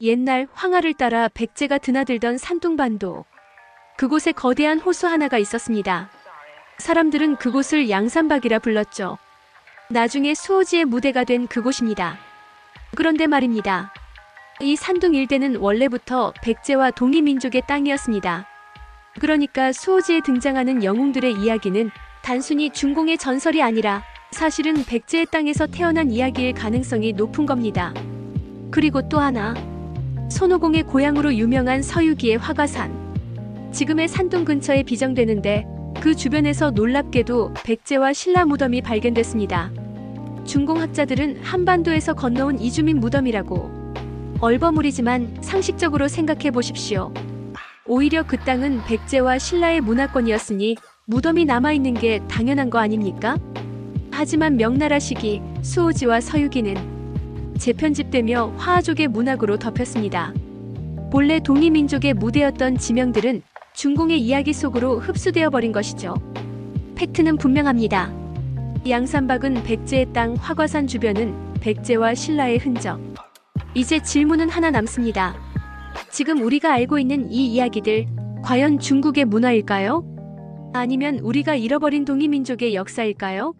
옛날 황하를 따라 백제가 드나들던 산둥반도. 그곳에 거대한 호수 하나가 있었습니다. 사람들은 그곳을 양산박이라 불렀죠. 나중에 수호지의 무대가 된 그곳입니다. 그런데 말입니다. 이 산둥 일대는 원래부터 백제와 동이민족의 땅이었습니다. 그러니까 수호지에 등장하는 영웅들의 이야기는 단순히 중공의 전설이 아니라 사실은 백제의 땅에서 태어난 이야기일 가능성이 높은 겁니다. 그리고 또 하나. 손오공의 고향으로 유명한 서유기의 화가산. 지금의 산둥 근처에 비정되는데 그 주변에서 놀랍게도 백제와 신라 무덤이 발견됐습니다. 중공학자들은 한반도에서 건너온 이주민 무덤이라고. 얼버무리지만 상식적으로 생각해 보십시오. 오히려 그 땅은 백제와 신라의 문화권이었으니 무덤이 남아있는 게 당연한 거 아닙니까? 하지만 명나라 시기 수호지와 서유기는 재편집되며 화하족의 문학으로 덮였습니다. 본래 동이민족의 무대였던 지명들은 중공의 이야기 속으로 흡수되어 버린 것이죠. 팩트는 분명합니다. 양산박은 백제의 땅 화과산 주변은 백제와 신라의 흔적. 이제 질문은 하나 남습니다. 지금 우리가 알고 있는 이 이야기들 과연 중국의 문화일까요? 아니면 우리가 잃어버린 동이민족의 역사일까요?